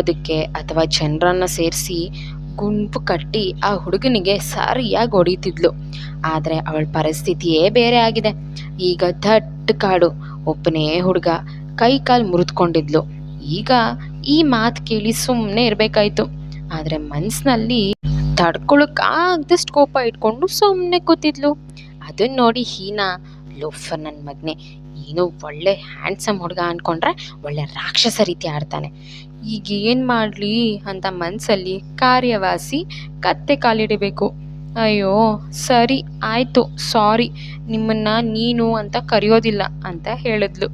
ಅದಕ್ಕೆ ಅಥವಾ ಜನರನ್ನ ಸೇರಿಸಿ ಗುಂಪು ಕಟ್ಟಿ ಆ ಹುಡುಗನಿಗೆ ಸರಿಯಾಗಿ ಹೊಡೀತಿದ್ಲು. ಆದರೆ ಅವಳ ಪರಿಸ್ಥಿತಿಯೇ ಬೇರೆ ಆಗಿದೆ. ಈಗ ದಟ್ಟ ಕಾಡು, ಒಬ್ಬನೇ ಹುಡುಗ ಕೈ ಕಾಲು ಮುರಿದ್ಕೊಂಡಿದ್ಲು. ಈಗ ಈ ಮಾತು ಕೇಳಿ ಸುಮ್ಮನೆ ಇರಬೇಕಾಯ್ತು. ಆದರೆ ಮನಸ್ಸಿನಲ್ಲಿ ತಡ್ಕೊಳಕ್ಕಾಗ್ದಷ್ಟು ಕೋಪ ಇಟ್ಕೊಂಡು ಸುಮ್ಮನೆ ಕೂತಿದ್ಲು. ಅದನ್ನ ನೋಡಿ ಹೀನಾ, ಲೋಫರ್ ನನ್ನ ಮಗನೆ ಏನೋ ಒಳ್ಳೆ ಹ್ಯಾಂಡ್ಸಮ್ ಹುಡುಗ ಅಂದ್ಕೊಂಡ್ರೆ ಒಳ್ಳೆ ರಾಕ್ಷಸ ರೀತಿ ಆಡ್ತಾನೆ. ಈಗ ಏನು ಮಾಡಲಿ ಅಂತ ಮನಸ್ಸಲ್ಲಿ ಕಾರ್ಯವಾಸಿ ಕತ್ತೆ ಕಾಲಿಡಬೇಕು. ಅಯ್ಯೋ, ಸರಿ, ಆಯಿತು ಸಾರಿ ನಿಮ್ಮನ್ನ ನೀನು ಅಂತ ಕರೆಯೋದಿಲ್ಲ ಅಂತ ಹೇಳಿದ್ಲು.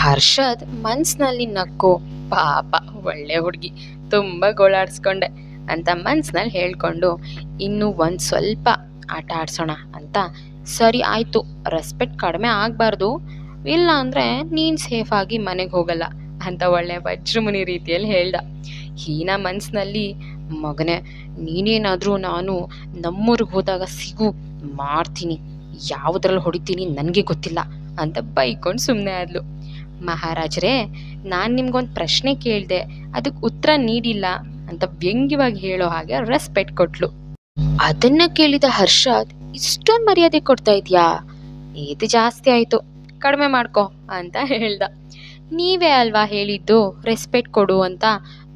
ಹರ್ಷದ್ ಮನ್ಸಿನಲ್ಲಿ ನಕ್ಕು, ಪಾಪ ಒಳ್ಳೆ ಹುಡುಗಿ, ತುಂಬ ಗೋಳಾಡಿಸ್ಕೊಂಡೆ ಅಂತ ಮನ್ಸಿನಲ್ಲಿ ಹೇಳ್ಕೊಂಡು, ಇನ್ನು ಒಂದು ಸ್ವಲ್ಪ ಆಟ ಆಡ್ಸೋಣ ಅಂತ. ಸರಿ, ಆಯಿತು ರೆಸ್ಪೆಕ್ಟ್ ಕಡಿಮೆ ಆಗಬಾರ್ದು. ಇಲ್ಲ ಅಂದರೆ ನೀನು ಸೇಫಾಗಿ ಮನೆಗೆ ಹೋಗಲ್ಲ ಅಂತ ಒಳ್ಳೆ ವಜ್ರಮುನಿ ರೀತಿಯಲ್ಲಿ ಹೇಳ್ದ. ಹೀನ ಮನಸ್ಸಿನಲ್ಲಿ ಮಗನೇ, ನೀನೇನಾದರೂ ನಾನು ನಮ್ಮೂರಿಗೆ ಹೋದಾಗ ಸಿಗು ಮಾಡ್ತೀನಿ ಯಾವುದ್ರಲ್ಲಿ ಹೊಡಿತೀನಿ ನನಗೆ ಗೊತ್ತಿಲ್ಲ ಅಂತ ಬೈಕೊಂಡು ಸುಮ್ಮನೆ ಆದ್ಲು. ಮಹಾರಾಜರೇ, ನಾನು ನಿಮ್ಗೊಂದು ಪ್ರಶ್ನೆ ಕೇಳಿದೆ ಅದಕ್ಕೆ ಉತ್ತರ ನೀಡಿಲ್ಲ ಅಂತ ವ್ಯಂಗ್ಯವಾಗಿ ಹೇಳೋ ಹಾಗೆ ರೆಸ್ಪೆಕ್ಟ್ ಕೊಟ್ಲು. ಅದನ್ನ ಕೇಳಿದ ಹರ್ಷದ್, ಇಷ್ಟೊಂದು ಮರ್ಯಾದೆ ಕೊಡ್ತಾ ಇದೆಯಾ? ಇದು ಜಾಸ್ತಿ ಆಯಿತು. ಕಡಿಮೆ ಮಾಡ್ಕೊ ಅಂತ ಹೇಳ್ದ. ನೀವೇ ಅಲ್ವಾ ಹೇಳಿದ್ದು? ರೆಸ್ಪೆಕ್ಟ್ ಕೊಡು ಅಂತ.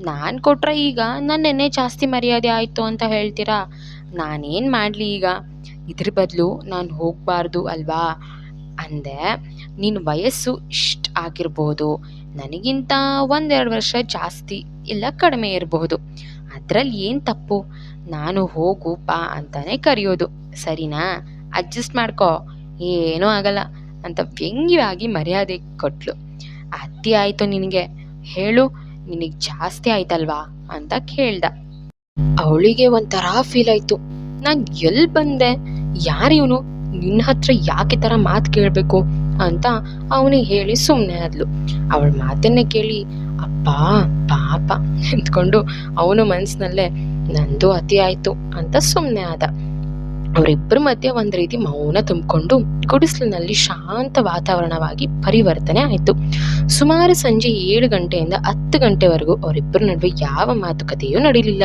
ನಾನು ಕೊಟ್ರೆ ಈಗ ನನ್ನೆನ್ನೇ ಜಾಸ್ತಿ ಮರ್ಯಾದೆ ಆಯಿತು ಅಂತ ಹೇಳ್ತೀರಾ? ನಾನೇನು ಮಾಡಲಿ ಈಗ? ಇದ್ರ ಬದಲು ನಾನು ಹೋಗಬಾರ್ದು ಅಲ್ವಾ? ಅಂದೆ ನಿನ್ನ ವಯಸ್ಸು ಇಷ್ಟು ಆಗಿರ್ಬೋದು. ನನಗಿಂತ ಒಂದೆರಡು ವರ್ಷ ಜಾಸ್ತಿ ಇಲ್ಲ ಕಡಿಮೆ ಇರಬಹುದು ಅದರಲ್ಲಿ ಏನು ತಪ್ಪು? ನಾನು ಹೋಗು ಬಾ ಅಂತಾನೆ ಕರೆಯೋದು. ಸರಿನಾ? ಅಡ್ಜಸ್ಟ್ ಮಾಡ್ಕೋ. ಏನೂ ಆಗಲ್ಲ. ಅಂತ ವ್ಯಂಗ್ಯವಾಗಿ ಮರ್ಯಾದೆ ಕೊಟ್ಲು. ಅತಿ ಆಯಿತು ನಿನಗೆ. ಹೇಳು, ನಿನಗೆ ಜಾಸ್ತಿ ಆಯ್ತಲ್ವಾ ಅಂತ ಕೇಳ್ದ. ಅವಳಿಗೆ ಒಂಥರ ಫೀಲ್ ಆಯ್ತು. ನಾನು ಎಲ್ಲಿ ಬಂದೆ? ಯಾರಿವನು? ನಿನ್ನ ಹತ್ರ ಯಾಕೆ ಥರ ಮಾತು ಕೇಳಬೇಕು ಅಂತ ಅವನಿಗೆ ಹೇಳಿ ಸುಮ್ಮನೆ ಆದ್ಲು. ಅವಳ ಮಾತನ್ನೇ ಕೇಳಿ ಅಪ್ಪ ಪಾಪ, ಎಂತ್ಕೊಂಡು ಅವನು ಮನಸ್ಸಿನಲ್ಲೇ ನಂದು ಅತಿ ಆಯ್ತು, ಅಂತ ಸುಮ್ಮನೆ ಆದ. ಅವರಿಬ್ಬರ ಮಧ್ಯೆ ಒಂದು ರೀತಿ ಮೌನ ತುಂಬಿಕೊಂಡು ಗುಡಿಸಲಿನಲ್ಲಿ ಶಾಂತ ವಾತಾವರಣವಾಗಿ ಪರಿವರ್ತನೆ ಆಯಿತು. ಸುಮಾರು ಸಂಜೆ ಏಳು ಗಂಟೆಯಿಂದ ಹತ್ತು ಗಂಟೆವರೆಗೂ ಅವರಿಬ್ಬರ ನಡುವೆ ಯಾವ ಮಾತುಕತೆಯೂ ನಡೀಲಿಲ್ಲ.